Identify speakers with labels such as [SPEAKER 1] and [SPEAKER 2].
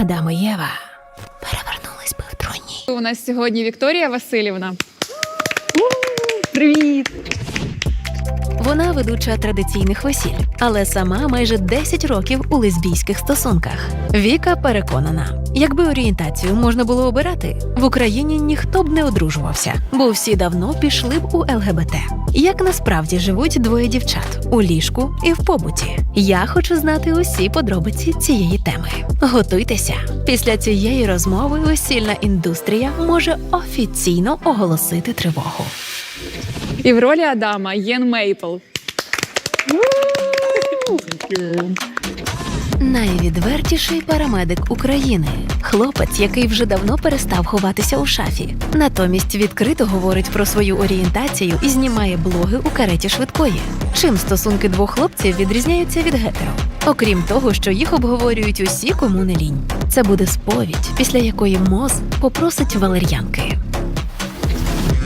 [SPEAKER 1] Адам і Єва перевернулись би в троні.
[SPEAKER 2] У нас сьогодні Вікторія Васильівна.
[SPEAKER 1] Привіт! Вона ведуча традиційних весіль, але сама майже 10 років у лесбійських стосунках. Віка переконана, якби орієнтацію можна було обирати, в Україні ніхто б не одружувався, бо всі давно пішли б у ЛГБТ. Як насправді живуть двоє дівчат у ліжку і в побуті? Я хочу знати усі подробиці цієї теми. Готуйтеся. Після цієї розмови весільна індустрія може офіційно оголосити тривогу.
[SPEAKER 2] І в ролі Адама Єн Мейпл.
[SPEAKER 1] Найвідвертіший парамедик України, хлопець, який вже давно перестав ховатися у шафі. Натомість відкрито говорить про свою орієнтацію і знімає блоги у кареті швидкої. Чим стосунки двох хлопців відрізняються від гетеро? Окрім того, що їх обговорюють усі, кому не лінь. Це буде сповідь, після якої моз попросить валер'янки.